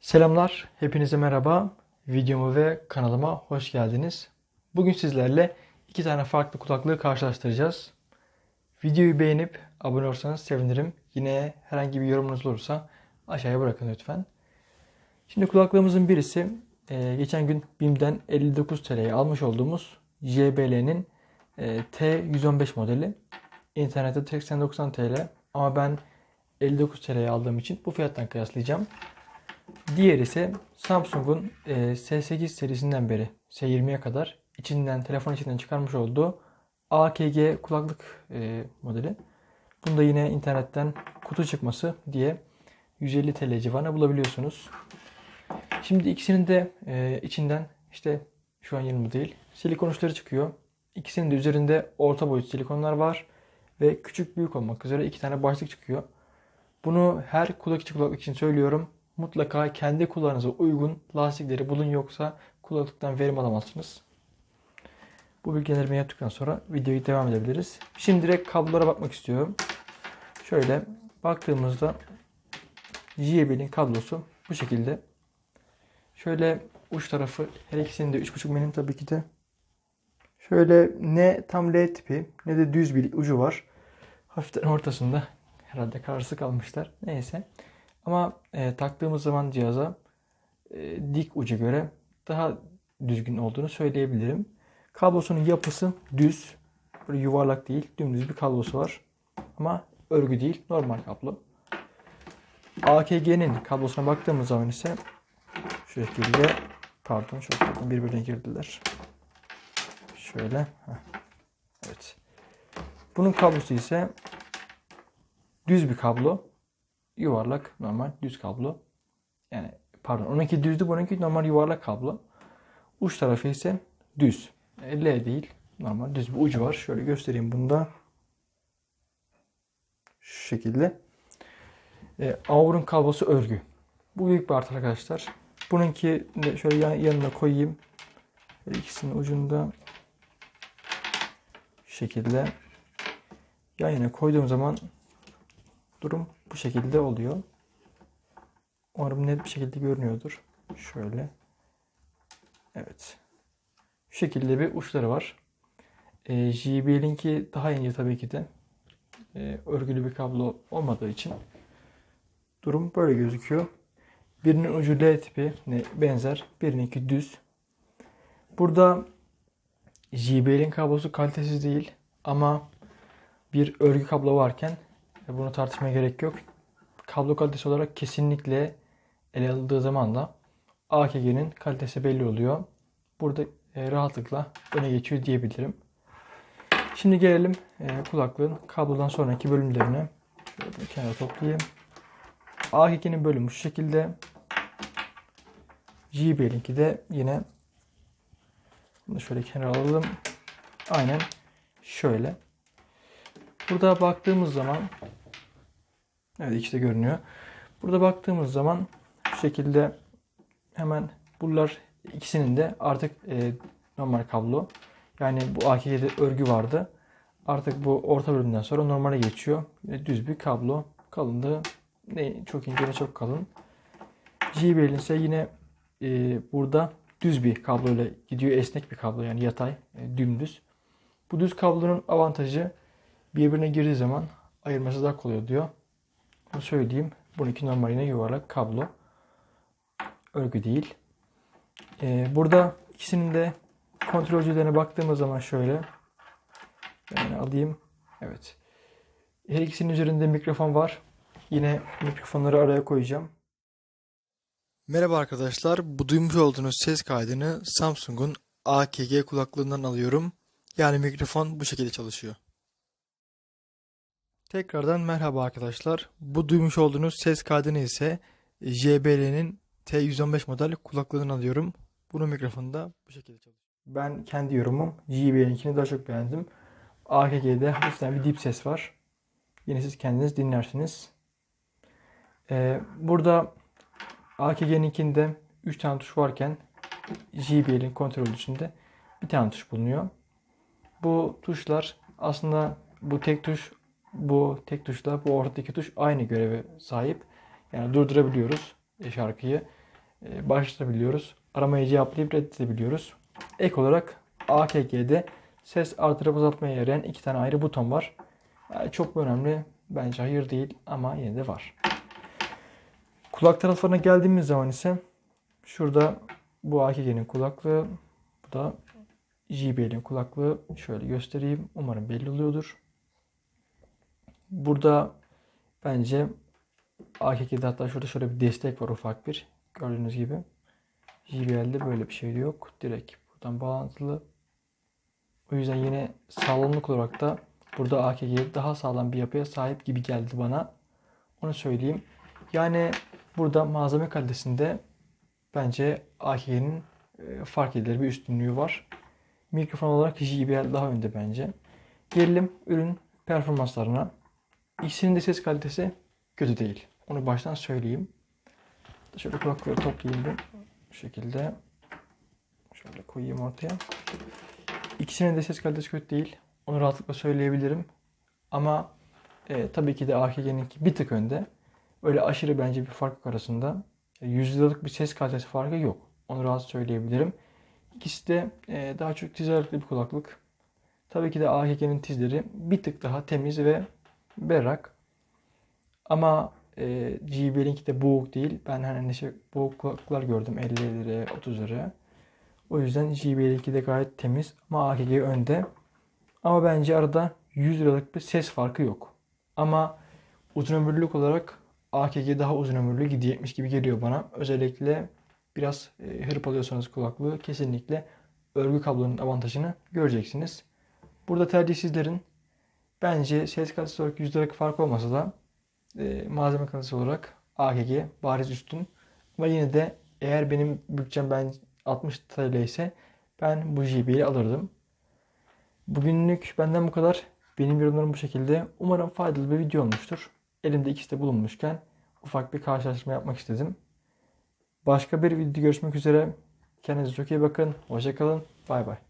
Selamlar, hepinize merhaba. Videomu ve kanalıma hoş geldiniz. Bugün sizlerle iki tane farklı kulaklığı karşılaştıracağız. Videoyu beğenip abone olursanız sevinirim. Yine herhangi bir yorumunuz olursa aşağıya bırakın lütfen. Şimdi kulaklığımızın birisi e, geçen gün BİM'den 59 TL'ye almış olduğumuz JBL'nin e, T115 modeli. İnternette 80-90 TL ama ben 59 TL'ye aldığım için bu fiyattan kıyaslayacağım. Diğer ise Samsung'un e, S8 serisinden beri S20'ye kadar içinden telefon içinden çıkarmış olduğu AKG kulaklık e, modeli. Bunda yine internetten kutu çıkması diye 150 TL civarına bulabiliyorsunuz. Şimdi ikisinin de e, içinden işte şu an yanımda değil silikon uçları çıkıyor. İkisinin de üzerinde orta boyut silikonlar var ve küçük büyük olmak üzere iki tane başlık çıkıyor. Bunu her kulak içi kulaklık için söylüyorum. Mutlaka kendi kulağınıza uygun lastikleri bulun yoksa kulaklıktan verim alamazsınız. Bu bilgilerimi yaptıktan sonra videoyu devam edebiliriz. Şimdi direkt kablolara bakmak istiyorum. Şöyle baktığımızda JBL'in kablosu bu şekilde. Şöyle uç tarafı her ikisinin de 3.5 milim tabii ki de. Şöyle ne tam L tipi ne de düz bir ucu var. Hafiften ortasında herhalde karşı kalmışlar. Neyse. Ama e, taktığımız zaman cihaza e, dik uca göre daha düzgün olduğunu söyleyebilirim. Kablosunun yapısı düz. Böyle yuvarlak değil. Dümdüz bir kablosu var. Ama örgü değil. Normal kablo. AKG'nin kablosuna baktığımız zaman ise şu şekilde pardon çok birbirine girdiler. Şöyle. Heh. Evet. Bunun kablosu ise düz bir kablo. Yuvarlak normal düz kablo. Yani pardon onunki düzdü bununki normal yuvarlak kablo. Uç tarafı ise düz. E, L değil. Normal düz bir ucu var. Şöyle göstereyim bunda. Şu şekilde. E, Aur'un kablosu örgü. Bu büyük bir artı arkadaşlar. Bununki de şöyle yan, yanına koyayım. Şöyle ikisinin ucunda şekilde yan yana koyduğum zaman durum bu şekilde oluyor. Umarım net bir şekilde görünüyordur. Şöyle. Evet. Şu şekilde bir uçları var. E, JBL'inki daha ince tabii ki de. E, örgülü bir kablo olmadığı için durum böyle gözüküyor. Birinin ucu L tipi ne benzer. Birininki düz. Burada JBL'in kablosu kalitesiz değil ama bir örgü kablo varken bunu tartışmaya gerek yok. Kablo kalitesi olarak kesinlikle ele alındığı zaman da AKG'nin kalitesi belli oluyor. Burada e, rahatlıkla öne geçiyor diyebilirim. Şimdi gelelim e, kulaklığın kablodan sonraki bölümlerine. Kenara toplayayım. AKG'nin bölümü şu şekilde. JBL'inki de yine bunu şöyle kenara alalım. Aynen şöyle. Burada baktığımız zaman Evet ikisi de görünüyor. Burada baktığımız zaman şu şekilde hemen bunlar ikisinin de artık e, normal kablo. Yani bu AKG'de örgü vardı. Artık bu orta bölümden sonra normale geçiyor. Yine düz bir kablo. Kalınlığı ne çok ince ne çok kalın. JBL'in ise yine e, burada düz bir kablo ile gidiyor. Esnek bir kablo yani yatay, e, dümdüz. Bu düz kablonun avantajı birbirine girdiği zaman ayırması daha kolay oluyor. Bunu söyleyeyim. Bununki normal yine yuvarlak kablo. Örgü değil. Ee, burada ikisinin de kontrolcülerine baktığımız zaman şöyle. Ben alayım. Evet. Her ikisinin üzerinde mikrofon var. Yine mikrofonları araya koyacağım. Merhaba arkadaşlar. Bu duymuş olduğunuz ses kaydını Samsung'un AKG kulaklığından alıyorum. Yani mikrofon bu şekilde çalışıyor. Tekrardan merhaba arkadaşlar. Bu duymuş olduğunuz ses kaydını ise JBL'nin T115 model kulaklığından alıyorum. Bunun mikrofonu da bu şekilde çalışıyor. Ben kendi yorumum JBL'inkini daha çok beğendim. AKG'de hafiften bir dip ses var. Yine siz kendiniz dinlersiniz. Ee, burada AKG'ninkinde 3 tane tuş varken JBL'in kontrolcüsünde bir tane tuş bulunuyor. Bu tuşlar aslında bu tek tuş bu tek tuşla bu ortadaki tuş aynı göreve sahip. Yani durdurabiliyoruz şarkıyı. e, başlatabiliyoruz. Aramayı cevaplayıp reddedebiliyoruz. Ek olarak AKG'de ses artırıp azaltmaya yarayan iki tane ayrı buton var. Yani çok önemli? Bence hayır değil ama yine de var. Kulak taraflarına geldiğimiz zaman ise şurada bu AKG'nin kulaklığı, bu da JBL'in kulaklığı. Şöyle göstereyim. Umarım belli oluyordur. Burada bence AKG'de hatta şurada şöyle bir destek var ufak bir. Gördüğünüz gibi. JBL'de böyle bir şey yok. Direkt buradan bağlantılı. O yüzden yine sağlamlık olarak da burada AKG daha sağlam bir yapıya sahip gibi geldi bana. Onu söyleyeyim. Yani burada malzeme kalitesinde bence AKG'nin e, fark edilir bir üstünlüğü var. Mikrofon olarak JBL daha önde bence. Gelelim ürün performanslarına. İkisinin de ses kalitesi kötü değil. Onu baştan söyleyeyim. Şöyle kulakları toplayayım bir. Bu şekilde. Şöyle koyayım ortaya. İkisinin de ses kalitesi kötü değil. Onu rahatlıkla söyleyebilirim. Ama e, tabii ki de AKG'ninki bir tık önde. Öyle aşırı bence bir fark yok arasında. E, 100 liralık bir ses kalitesi farkı yok. Onu rahat söyleyebilirim. İkisi de e, daha çok tizaretli bir kulaklık. Tabii ki de AKG'nin tizleri bir tık daha temiz ve berrak. Ama e, JBL'inki de boğuk değil. Ben hani şey boğuk kulaklıklar gördüm 50 liraya 30 liraya. O yüzden JBL2 de gayet temiz ama AKG önde. Ama bence arada 100 liralık bir ses farkı yok. Ama uzun ömürlülük olarak AKG daha uzun ömürlü gidecekmiş gibi geliyor bana. Özellikle biraz e, hırpalıyorsanız kulaklığı kesinlikle örgü kablonun avantajını göreceksiniz. Burada tercih sizlerin. Bence ses kalitesi olarak 100 liralık fark olmasa da e, malzeme kalitesi olarak AKG bariz üstün. Ama yine de eğer benim bütçem ben 60 TL ise ben bu JBL'i alırdım. Bugünlük benden bu kadar. Benim yorumlarım bu şekilde. Umarım faydalı bir video olmuştur. Elimde ikisi de bulunmuşken ufak bir karşılaştırma yapmak istedim. Başka bir video görüşmek üzere. Kendinize çok iyi bakın. Hoşçakalın. Bay bay.